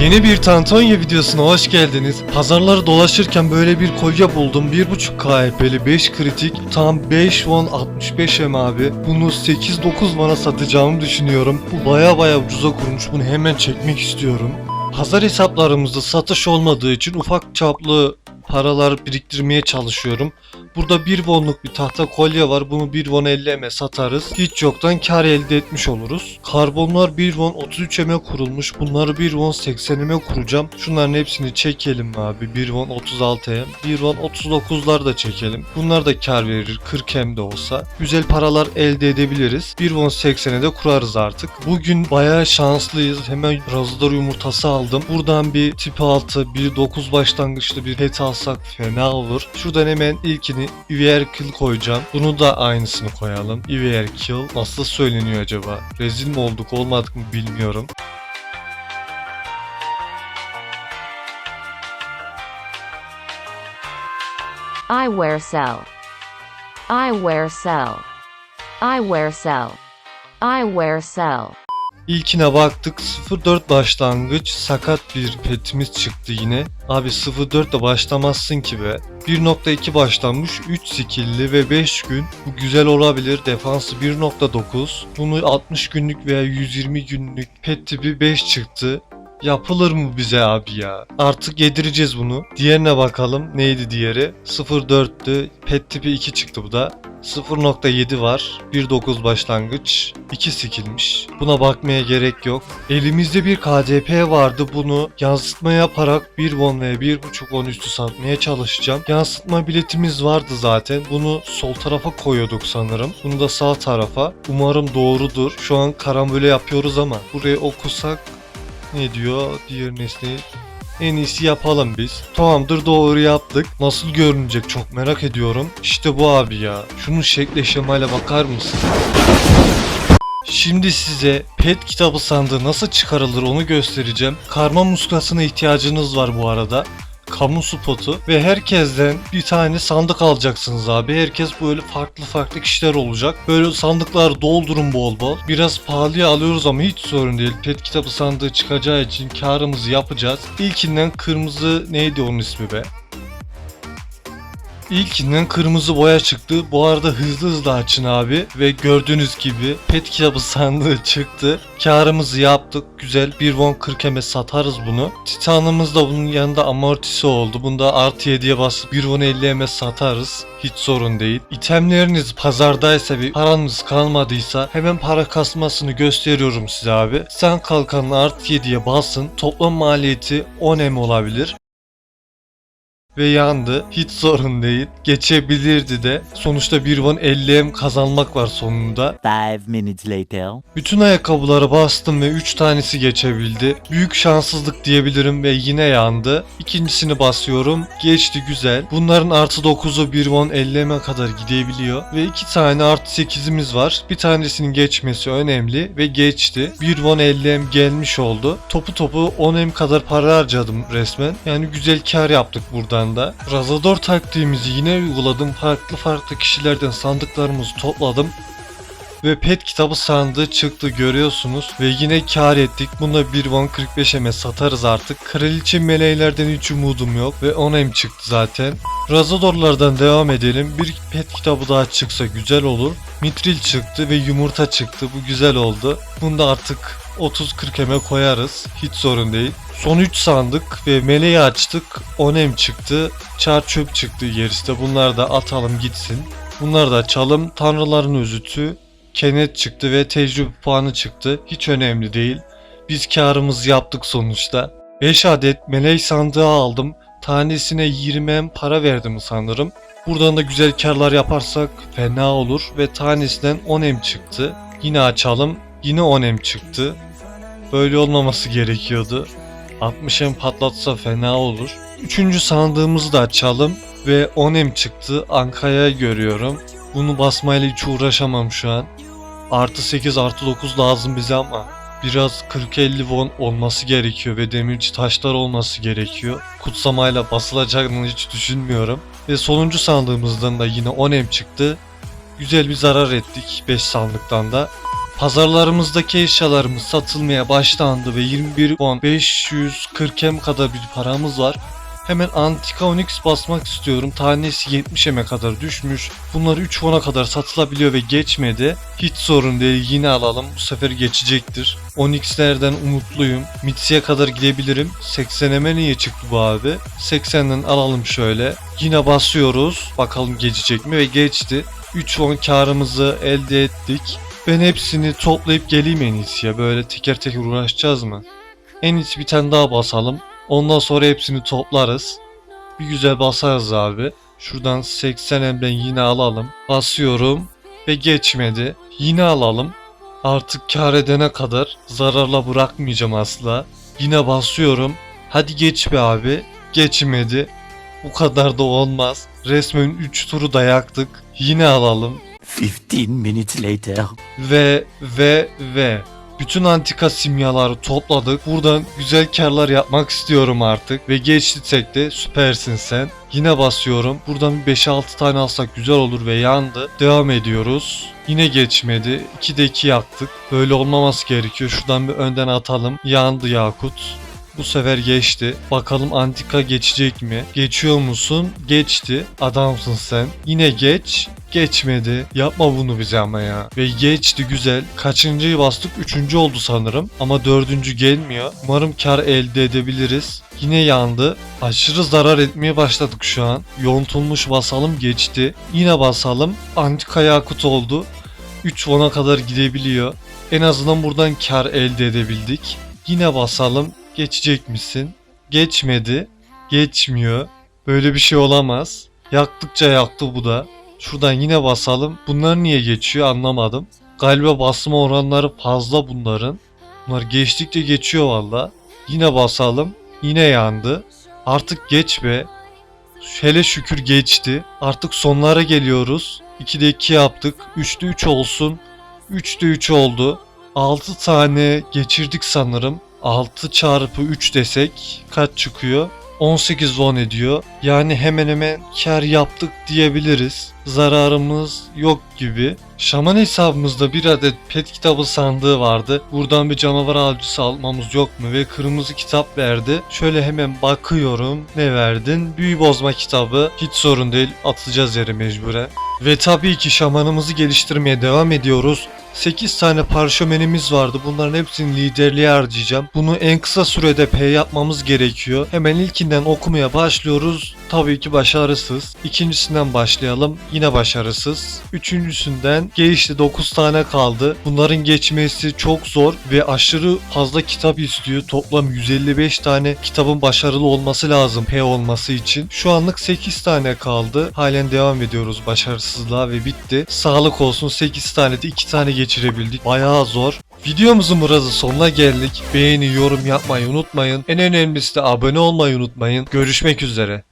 Yeni bir Tantonya videosuna hoş geldiniz. Pazarları dolaşırken böyle bir kolye buldum. 1.5 KHP'li 5 kritik. Tam 5 won 65 M abi. Bunu 8-9 bana satacağımı düşünüyorum. Bu baya baya ucuza kurmuş. Bunu hemen çekmek istiyorum. Pazar hesaplarımızda satış olmadığı için ufak çaplı paralar biriktirmeye çalışıyorum. Burada 1 wonluk bir tahta kolye var. Bunu 1 won 50 M'e satarız. Hiç yoktan kar elde etmiş oluruz. Karbonlar 1 won 33 M'e kurulmuş. Bunları 1 won 80 M'e kuracağım. Şunların hepsini çekelim abi. 1 won 36 M. 1 won 39'lar da çekelim. Bunlar da kar verir 40 M de olsa. Güzel paralar elde edebiliriz. 1 won 80'e de kurarız artık. Bugün bayağı şanslıyız. Hemen razıdar yumurtası aldım. Buradan bir tip 6, bir 9 başlangıçlı bir pet alsak fena olur. Şuradan hemen ilkini Ivier Kill koyacağım. Bunu da aynısını koyalım. Ivier Kill nasıl söyleniyor acaba? Rezil mi olduk olmadık mı bilmiyorum. I wear sell. I wear sell. I wear sell. I wear sell. İlkine baktık 04 başlangıç sakat bir petimiz çıktı yine. Abi 04 de başlamazsın ki be. 1.2 başlanmış 3 skill'li ve 5 gün. Bu güzel olabilir. Defansı 1.9. Bunu 60 günlük veya 120 günlük pet tipi 5 çıktı. Yapılır mı bize abi ya? Artık yedireceğiz bunu. Diğerine bakalım. Neydi diğeri? 04'tü. Pet tipi 2 çıktı bu da. 0.7 var. 1.9 başlangıç. 2 skillmiş. Buna bakmaya gerek yok. Elimizde bir KDP vardı. Bunu yansıtma yaparak 1 won ve 1.5 won üstü satmaya çalışacağım. Yansıtma biletimiz vardı zaten. Bunu sol tarafa koyuyorduk sanırım. Bunu da sağ tarafa. Umarım doğrudur. Şu an karambole yapıyoruz ama buraya okusak ne diyor diğer nesneyi en iyisi yapalım biz. Tamamdır doğru yaptık. Nasıl görünecek çok merak ediyorum. İşte bu abi ya. Şunun şekle şemale bakar mısın? Şimdi size pet kitabı sandığı nasıl çıkarılır onu göstereceğim. Karma muskasına ihtiyacınız var bu arada. Kamu spotu ve herkesten bir tane sandık alacaksınız abi. Herkes böyle farklı farklı kişiler olacak. Böyle sandıklar doldurun bol bol. Biraz pahalıya alıyoruz ama hiç sorun değil. Pet kitabı sandığı çıkacağı için karımızı yapacağız. İlkinden kırmızı neydi onun ismi be? İlkinden kırmızı boya çıktı. Bu arada hızlı hızlı açın abi. Ve gördüğünüz gibi pet kitabı sandığı çıktı. Karımızı yaptık. Güzel. 1 won 40 eme satarız bunu. Titanımız da bunun yanında amortisi oldu. Bunda artı 7'ye basıp 1 won 50 eme satarız. Hiç sorun değil. İtemleriniz pazardaysa bir paranız kalmadıysa hemen para kasmasını gösteriyorum size abi. Sen kalkanın artı 7'ye basın. Toplam maliyeti 10 em olabilir ve yandı. Hiç sorun değil. Geçebilirdi de. Sonuçta bir won 50M kazanmak var sonunda. Five minutes later. Bütün ayakkabılara bastım ve 3 tanesi geçebildi. Büyük şanssızlık diyebilirim ve yine yandı. İkincisini basıyorum. Geçti güzel. Bunların artı 9'u 1 won 50M'e kadar gidebiliyor. Ve 2 tane artı 8'imiz var. Bir tanesinin geçmesi önemli ve geçti. 1 won 50M gelmiş oldu. Topu topu 10M kadar para harcadım resmen. Yani güzel kar yaptık buradan da. Razador taktiğimizi yine uyguladım. Farklı farklı kişilerden sandıklarımızı topladım ve pet kitabı sandığı çıktı görüyorsunuz ve yine kar ettik. Bunda 1 won 45 eme satarız artık. Kraliçe meleylerden hiç umudum yok ve 10 em çıktı zaten. Razadorlardan devam edelim. Bir pet kitabı daha çıksa güzel olur. Mitril çıktı ve yumurta çıktı. Bu güzel oldu. Bunda artık 30-40 eme koyarız. Hiç sorun değil. Son 3 sandık ve meleği açtık. 10 em çıktı. Çar çöp çıktı gerisi de. Bunları da atalım gitsin. Bunları da açalım. Tanrıların özütü, Kenet çıktı ve tecrübe puanı çıktı. Hiç önemli değil. Biz karımızı yaptık sonuçta. 5 adet melek sandığı aldım. Tanesine 20 em para verdim sanırım. Buradan da güzel karlar yaparsak fena olur ve tanesinden 10 em çıktı. Yine açalım. Yine 10 em çıktı. Böyle olmaması gerekiyordu. 60 em patlatsa fena olur. Üçüncü sandığımızı da açalım ve 10 em çıktı. Anka'ya görüyorum. Bunu basmayla hiç uğraşamam şu an. Artı 8 artı 9 lazım bize ama biraz 40-50 won olması gerekiyor ve demirci taşlar olması gerekiyor. Kutsamayla basılacağını hiç düşünmüyorum. Ve sonuncu sandığımızdan da yine 10 em çıktı. Güzel bir zarar ettik 5 sandıktan da. Pazarlarımızdaki eşyalarımız satılmaya başlandı ve 21 won 540 em kadar bir paramız var. Hemen Antika Onyx basmak istiyorum. Tanesi 70 eme kadar düşmüş. Bunlar 3 won'a kadar satılabiliyor ve geçmedi. Hiç sorun değil yine alalım. Bu sefer geçecektir. Onyx'lerden umutluyum. Mitsi'ye kadar gidebilirim. 80 eme niye çıktı bu abi? 80'den alalım şöyle. Yine basıyoruz. Bakalım geçecek mi ve geçti. 3 won karımızı elde ettik. Ben hepsini toplayıp geleyim en iyisi ya. Böyle teker teker uğraşacağız mı? En iyisi bir tane daha basalım. Ondan sonra hepsini toplarız. Bir güzel basarız abi. Şuradan 80 emden yine alalım. Basıyorum ve geçmedi. Yine alalım. Artık kar edene kadar zararla bırakmayacağım asla. Yine basıyorum. Hadi geç be abi. Geçmedi. Bu kadar da olmaz. Resmen 3 turu da yaktık. Yine alalım. 15 minutes later. Ve ve ve bütün antika simyaları topladık. Buradan güzel karlar yapmak istiyorum artık. Ve geçti tek de süpersin sen. Yine basıyorum. Buradan bir 5-6 tane alsak güzel olur ve yandı. Devam ediyoruz. Yine geçmedi. 2'de 2 yaktık. Böyle olmaması gerekiyor. Şuradan bir önden atalım. Yandı Yakut. Bu sefer geçti. Bakalım antika geçecek mi? Geçiyor musun? Geçti. Adamsın sen. Yine geç. Geçmedi. Yapma bunu bize ama ya. Ve geçti güzel. Kaçıncıyı bastık? Üçüncü oldu sanırım. Ama dördüncü gelmiyor. Umarım kar elde edebiliriz. Yine yandı. Aşırı zarar etmeye başladık şu an. Yontulmuş basalım geçti. Yine basalım. Antika yakut oldu. 3 won'a kadar gidebiliyor. En azından buradan kar elde edebildik. Yine basalım. Geçecek misin? Geçmedi. Geçmiyor. Böyle bir şey olamaz. Yaktıkça yaktı bu da. Şuradan yine basalım. Bunlar niye geçiyor anlamadım. Galiba basma oranları fazla bunların. Bunlar geçtikçe geçiyor valla. Yine basalım. Yine yandı. Artık geç be. Hele şükür geçti. Artık sonlara geliyoruz. 2'de 2 yaptık. 3'te 3 olsun. 3'te 3 oldu. 6 tane geçirdik sanırım. 6 çarpı 3 desek kaç çıkıyor? 18 won ediyor. Yani hemen hemen kar yaptık diyebiliriz. Zararımız yok gibi. Şaman hesabımızda bir adet pet kitabı sandığı vardı. Buradan bir canavar avcısı almamız yok mu? Ve kırmızı kitap verdi. Şöyle hemen bakıyorum. Ne verdin? Büyü bozma kitabı. Hiç sorun değil. Atacağız yere mecburen. Ve tabii ki şamanımızı geliştirmeye devam ediyoruz. 8 tane parşömenimiz vardı. Bunların hepsini liderliğe harcayacağım. Bunu en kısa sürede P yapmamız gerekiyor. Hemen ilkinden okumaya başlıyoruz. Tabii ki başarısız. İkincisinden başlayalım. Yine başarısız. Üçüncüsünden geçti 9 tane kaldı. Bunların geçmesi çok zor ve aşırı fazla kitap istiyor. Toplam 155 tane kitabın başarılı olması lazım P olması için. Şu anlık 8 tane kaldı. Halen devam ediyoruz başarısızlığa ve bitti. Sağlık olsun 8 tane de 2 tane geçirebildik. Bayağı zor. Videomuzun burada sonuna geldik. Beğeni, yorum yapmayı unutmayın. En önemlisi de abone olmayı unutmayın. Görüşmek üzere.